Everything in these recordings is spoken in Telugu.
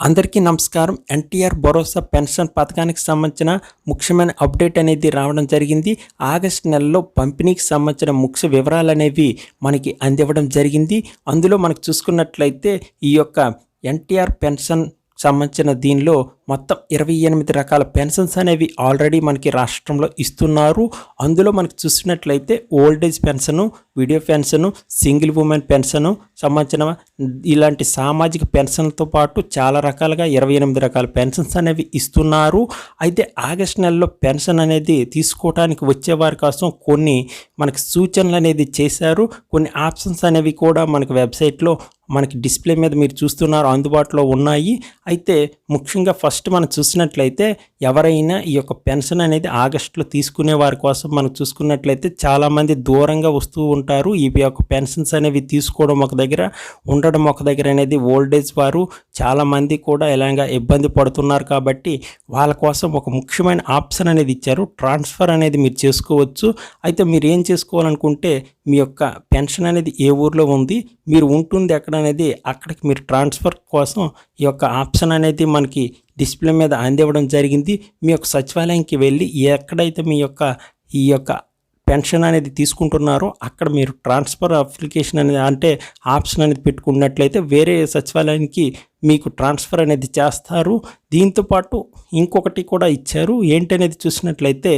అందరికీ నమస్కారం. ఎన్టీఆర్ భరోసా పెన్షన్ పథకానికి సంబంధించిన ముఖ్యమైన అప్డేట్ అనేది రావడం జరిగింది. ఆగస్ట్ నెలలో పంపిణీకి సంబంధించిన ముఖ్య వివరాలు అనేవి మనకి అందివ్వడం జరిగింది. అందులో మనకు చూసుకున్నట్లయితే ఈ యొక్క ఎన్టీఆర్ పెన్షన్ సంబంధించిన దీనిలో మొత్తం ఇరవై ఎనిమిది రకాల పెన్షన్స్ అనేవి ఆల్రెడీ మనకి రాష్ట్రంలో ఇస్తున్నారు. అందులో మనకి చూసినట్లయితే old age pension widow pension single women pension సంబంధించిన ఇలాంటి సామాజిక పెన్షన్తో పాటు చాలా రకాలుగా ఇరవై ఎనిమిది రకాల పెన్షన్స్ అనేవి ఇస్తున్నారు. అయితే ఆగస్ట్ నెలలో పెన్షన్ అనేది తీసుకోవడానికి వచ్చేవారి కోసం కొన్ని మనకి సూచనలు అనేది చేశారు. కొన్ని ఆప్షన్స్ అనేవి కూడా మనకి వెబ్సైట్లో మనకి డిస్ప్లే మీద మీరు చూస్తున్నారు అందుబాటులో ఉన్నాయి. అయితే ముఖ్యంగా ఫస్ట్ మనం చూసినట్లయితే ఎవరైనా ఈ యొక్క పెన్షన్ అనేది ఆగస్టులో తీసుకునే వారి కోసం మనం చూసుకున్నట్లయితే చాలామంది దూరంగా వస్తూ ఉంటారు. ఈ యొక్క పెన్షన్స్ అనేవి తీసుకోవడం ఒక దగ్గర ఉండడం ఒక దగ్గర అనేది ఓల్డేజ్ వారు చాలామంది కూడా ఇలాగా ఇబ్బంది పడుతున్నారు కాబట్టి వాళ్ళ కోసం ఒక ముఖ్యమైన ఆప్షన్ అనేది ఇచ్చారు. ట్రాన్స్ఫర్ అనేది మీరు చేసుకోవచ్చు. అయితే మీరు ఏం చేసుకోవాలనుకుంటే మీ యొక్క పెన్షన్ అనేది ఏ ఊర్లో ఉంది మీరు ఉంటుంది ఎక్కడ అనేది అక్కడికి మీరు ట్రాన్స్ఫర్ కోసం ఈ యొక్క ఆప్షన్ అనేది మనకి డిస్ప్లే మీద అందివ్వడం జరిగింది. మీ యొక్క సచివాలయంకి వెళ్ళి ఎక్కడైతే మీ యొక్క ఈ యొక్క పెన్షన్ అనేది తీసుకుంటున్నారో అక్కడ మీరు ట్రాన్స్ఫర్ అప్లికేషన్ అనేది అంటే ఆప్షన్ అనేది పెట్టుకున్నట్లయితే వేరే సచివాలయానికి మీకు ట్రాన్స్ఫర్ అనేది చేస్తారు. దీంతోపాటు ఇంకొకటి కూడా ఇచ్చారు. ఏంటనేది చూసినట్లయితే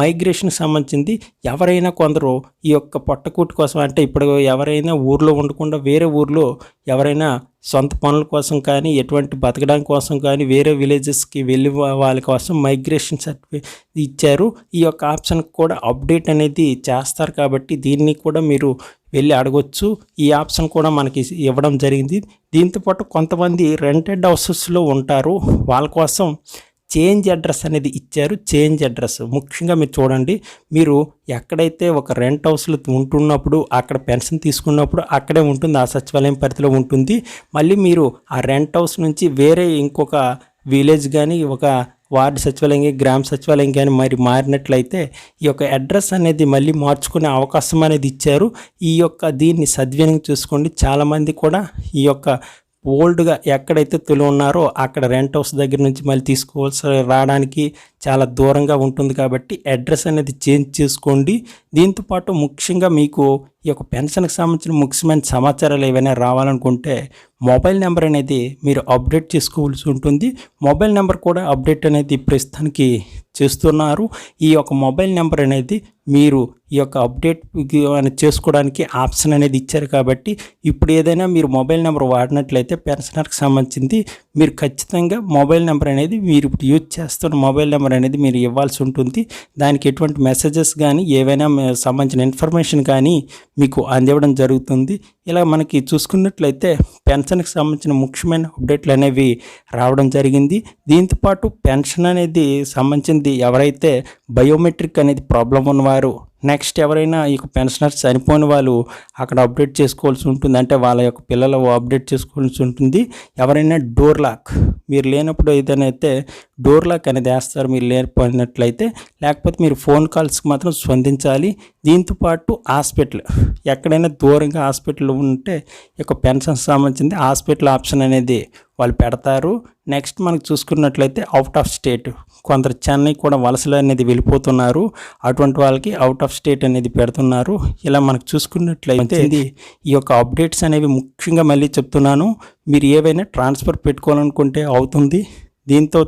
మైగ్రేషన్ సంబంధించింది. ఎవరైనా కొందరు ఈ యొక్క పొట్టకూటి కోసం అంటే ఇప్పుడు ఎవరైనా ఊర్లో ఉండకుండా వేరే ఊర్లో ఎవరైనా సొంత పనుల కోసం కానీ ఎటువంటి బతకడం కోసం కానీ వేరే విలేజెస్కి వెళ్ళి వాళ్ళ కోసం మైగ్రేషన్ సర్టిఫికేట్ ఇచ్చారు. ఈ యొక్క ఆప్షన్ కూడా అప్డేట్ అనేది చేస్తారు కాబట్టి దీన్ని కూడా మీరు వెళ్ళి అడగొచ్చు. ఈ ఆప్షన్ కూడా మనకి ఇవ్వడం జరిగింది. దీంతోపాటు కొంతమంది రెంటెడ్ హౌసెస్లో ఉంటారు. వాళ్ళ కోసం చేంజ్ అడ్రస్ అనేది ఇచ్చారు. Change address. ముఖ్యంగా మీరు చూడండి మీరు ఎక్కడైతే ఒక రెంట్ హౌస్లో ఉంటున్నప్పుడు అక్కడ పెన్షన్ తీసుకున్నప్పుడు అక్కడే ఉంటుంది ఆ సచివాలయం పరిధిలో ఉంటుంది. మళ్ళీ మీరు ఆ రెంట్ హౌస్ నుంచి వేరే ఇంకొక విలేజ్ కానీ ఒక వార్డు సచివాలయం గ్రామ సచివాలయం కానీ మరి మారినట్లయితే ఈ యొక్క అడ్రస్ అనేది మళ్ళీ మార్చుకునే అవకాశం అనేది ఇచ్చారు. ఈ యొక్క దీన్ని సద్వినియోగం చూసుకోండి. చాలామంది కూడా ఈ యొక్క ఓల్డ్గా ఎక్కడైతే తొలి ఉన్నారో అక్కడ రెంట్ హౌస్ దగ్గర నుంచి మళ్ళీ తీసుకోవాల్సి రావడానికి చాలా దూరంగా ఉంటుంది కాబట్టి అడ్రస్ అనేది చేంజ్ చేసుకోండి. దీంతోపాటు ముఖ్యంగా మీకు ఈ యొక్క పెన్షన్కి సంబంధించిన ముఖ్యమైన సమాచారాలు ఏవైనా రావాలనుకుంటే మొబైల్ నెంబర్ అనేది మీరు అప్డేట్ చేసుకోవాల్సి ఉంటుంది. మొబైల్ నెంబర్ కూడా అప్డేట్ అనేది ప్రస్తుతానికి చేస్తున్నారు. ఈ యొక్క మొబైల్ నెంబర్ అనేది మీరు ఈ యొక్క అప్డేట్ చేసుకోవడానికి ఆప్షన్ అనేది ఇచ్చారు కాబట్టి ఇప్పుడు ఏదైనా మీరు మొబైల్ నెంబర్ వాడినట్లయితే పెన్షనర్కి సంబంధించింది మీరు ఖచ్చితంగా మొబైల్ నెంబర్ అనేది మీరు ఇప్పుడు యూజ్ చేస్తున్న మొబైల్ నెంబర్ అనేది మీరు ఇవ్వాల్సి ఉంటుంది. దానికి ఎటువంటి మెసేజెస్ కానీ ఏవైనా సంబంధించిన ఇన్ఫర్మేషన్ కానీ మీకు అందివ్వడం జరుగుతుంది. ఇలా మనకి చూసుకున్నట్లయితే పెన్షన్కి సంబంధించిన ముఖ్యమైన అప్డేట్లు అనేవి రావడం జరిగింది. దీంతోపాటు పెన్షన్ అనేది సంబంధించింది ఎవరైతే బయోమెట్రిక్ అనేది ప్రాబ్లం ఉన్నవారు నెక్స్ట్ ఎవరైనా ఈ పెన్షనర్స్ చనిపోయిన వాళ్ళు అక్కడ అప్డేట్ చేసుకోవాల్సి ఉంటుంది. అంటే వాళ్ళ యొక్క పిల్లలు అప్డేట్ చేసుకోవాల్సి ఉంటుంది. ఎవరైనా డోర్ లాక్ మీరు లేనప్పుడు ఏదైనా అయితే డోర్ లాక్ అనేది వేస్తారు మీరు లేకపోయినట్లయితే. లేకపోతే మీరు ఫోన్ కాల్స్కి మాత్రం స్పందించాలి. దీంతో పాటు హాస్పిటల్ ఎక్కడైనా దూరంగా హాస్పిటల్ ఉంటే యొక్క పెన్షన్ సంబంధించింది హాస్పిటల్ ఆప్షన్ అనేది వాళ్ళు పెడతారు. నెక్స్ట్ మనకు చూసుకున్నట్లయితే అవుట్ ఆఫ్ స్టేట్ కొందరు చెన్నై కూడా వలసలు అనేది వెళ్ళిపోతున్నారు. అటువంటి వాళ్ళకి అవుట్ ఆఫ్ స్టేట్ అనేది పెడుతున్నారు. ఇలా మనకు చూసుకున్నట్లయితే ఇది ఈ యొక్క అప్డేట్స్ అనేవి ముఖ్యంగా మళ్ళీ చెప్తున్నాను. మీరు ఏవైనా ట్రాన్స్ఫర్ పెట్టుకోవాలనుకుంటే అవుతుంది. దీంతో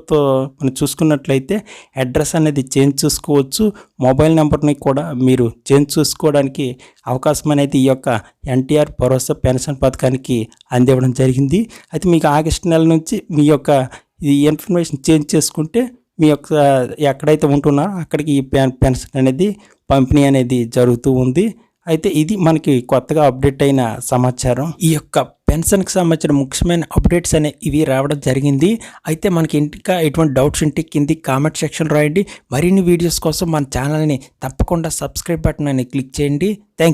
మనం చూసుకున్నట్లయితే అడ్రస్ అనేది చేంజ్ చేసుకోవచ్చు. మొబైల్ నెంబర్ని కూడా మీరు చేంజ్ చేసుకోవడానికి అవకాశం అనేది ఈ యొక్క ఎన్టీఆర్ భరోసా పెన్షన్ పథకానికి అందివ్వడం జరిగింది. అయితే మీకు ఆగస్టు నెల నుంచి మీ యొక్క ఈ ఇన్ఫర్మేషన్ చేంజ్ చేసుకుంటే మీ యొక్క ఎక్కడైతే ఉంటున్నారో అక్కడికి ఈ పెన్షన్ అనేది పంపిణీ అనేది జరుగుతూ ఉంది. అయితే ఇది మనకి కొత్తగా అప్డేట్ అయిన సమాచారం. ఈ యొక్క పెన్షన్కి సంబంధించిన ముఖ్యమైన అప్డేట్స్ అనే ఇవి రావడం జరిగింది. అయితే మనకి ఇంకా ఎటువంటి డౌట్స్ ఉంటే కింది కామెంట్ సెక్షన్ రాయండి. మరిన్ని వీడియోస్ కోసం మన ఛానల్ని తప్పకుండా సబ్స్క్రైబ్ బటన్ అని క్లిక్ చేయండి. థ్యాంక్